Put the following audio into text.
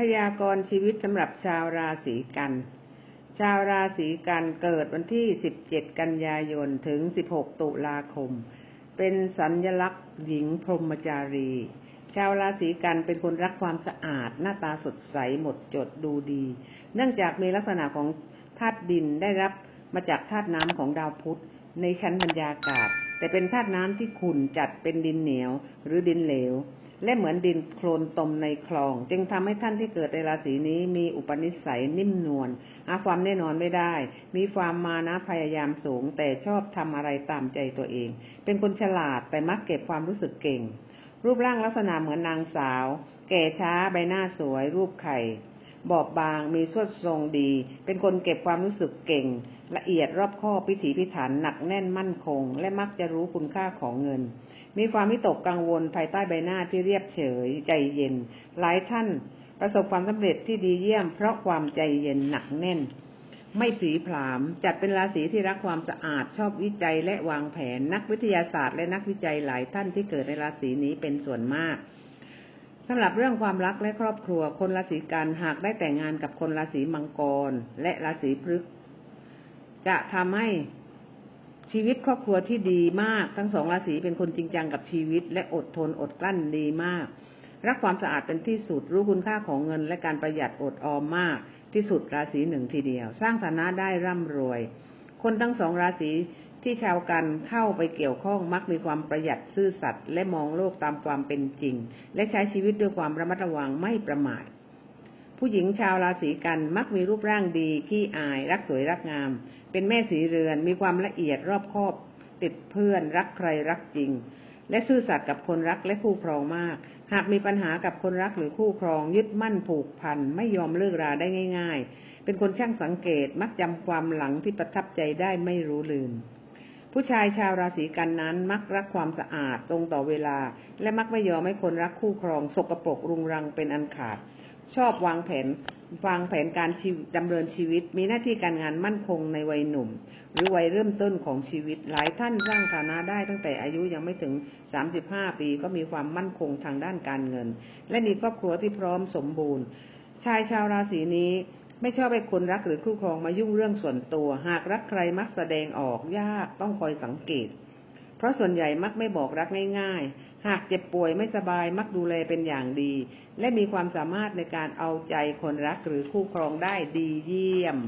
พยากรณ์ชีวิตสำหรับชาวราศีกัน ชาวราศีกันเกิดวันที่ 17 กันยายน ถึง 16 ตุลาคม เป็นสัญลักษณ์หญิงพรหมจารี ชาวราศีกันเป็นคนรักความสะอาด หน้าตาสดใสหมดจดดูดี เนื่องจากมีลักษณะของธาตุดินได้รับมาจากธาตุน้ำของดาวพุธในชั้นบรรยากาศ แต่เป็นธาตุน้ำที่ขุ่นจัดเป็นดินเหนียวหรือดินเหลว และเหมือนดินโคลนตมในคลอง จึงทำให้ท่านที่เกิดในราศีนี้มีอุปนิสัยนิ่มนวลหาความแน่นอนไม่ได้ มีความมานะพยายามสูง แต่ชอบทำอะไรตามใจตัวเอง เป็นคนฉลาดแต่มักเก็บความรู้สึกเก่ง รูปร่างลักษณะเหมือนนางสาว แก่ช้าใบหน้าสวย รูปไข่ บอบบางมีสวดทรงดี เป็นคนเก็บความรู้สึกเก่ง ละเอียดรอบคอบพิถีพิถันหนักแน่นมั่นคง และมักจะรู้คุณค่าของเงิน มีความวิตกกังวลภายใต้ใบหน้าที่เรียบเฉยใจเย็น หลายท่านประสบความสำเร็จที่ดีเยี่ยม เพราะความใจเย็นหนักแน่น ไม่ผีผลามจัดเป็นราศีที่รักความสะอาดชอบวิจัยและวางแผนนักวิทยาศาสตร์และนักวิจัยหลายท่านที่เกิดในราศีนี้เป็นส่วนมากสำหรับเรื่องความรักและครอบครัวคนราศีกันหากได้แต่งงานกับคนราศีมังกร และราศีพฤกษภจะทำให้ ชีวิตครอบครัวที่ดีมาก ทั้งสองราศีเป็นคนจริงจังกับชีวิต และอดทนอดกลั้นดีมาก รักความสะอาดเป็นที่สุดรู้คุณค่าของเงิน และการประหยัดอดออมมาก ที่สุดราศีหนึ่งทีเดียว สร้างฐานะได้ร่ำรวย คนทั้งสองราศีที่ชาวกันเข้าไปเกี่ยวข้องมักมีความประหยัดซื่อสัตย์และมองโลกตามความเป็นจริง และใช้ชีวิตด้วยความระมัดระวังไม่ประมาท ผู้หญิงชาวราศีกันมักมีรูปร่างดี ขี้อาย รักสวยรักงาม เป็นแม่สีเรือน มีความละเอียดรอบคอบ ติดเพื่อน รักใครรักจริง และซื่อสัตย์กับคนรักและคู่ครองมาก หากมีปัญหากับคนรักหรือคู่ครอง ยึดมั่นผูกพัน ไม่ยอมเลิกราได้ง่าย ๆ เป็นคนช่างสังเกต มักจำความหลังที่ประทับใจได้ไม่รู้ลืมผู้ชายชาวราศีกันนั้นมักรักความสะอาดตรงต่อเวลา และมักไม่ยอมให้คนรักคู่ครองสกปรกรุงรังเป็นอันขาด ชอบวางแผนวางแผนการดำเนินชีวิต มีหน้าที่การงานมั่นคงในวัยหนุ่ม หรือวัยเริ่มต้นของชีวิต หลายท่านสร้างฐานะได้ตั้งแต่อายุยังไม่ถึง 35 ปีก็มีความมั่นคงทางด้านการเงิน และมีครอบครัวที่พร้อมสมบูรณ์ ชายชาวราศีนี้ไม่ชอบให้คนรักหรือคู่ครองมายุ่งเรื่องส่วนตัว หากรักใครมักแสดงออกยากต้องคอยสังเกต เพราะส่วนใหญ่มักไม่บอกรักง่ายๆ หากเจ็บป่วยไม่สบายมักดูแลเป็นอย่างดี และมีความสามารถในการเอาใจคนรักหรือคู่ครองได้ดีเยี่ยม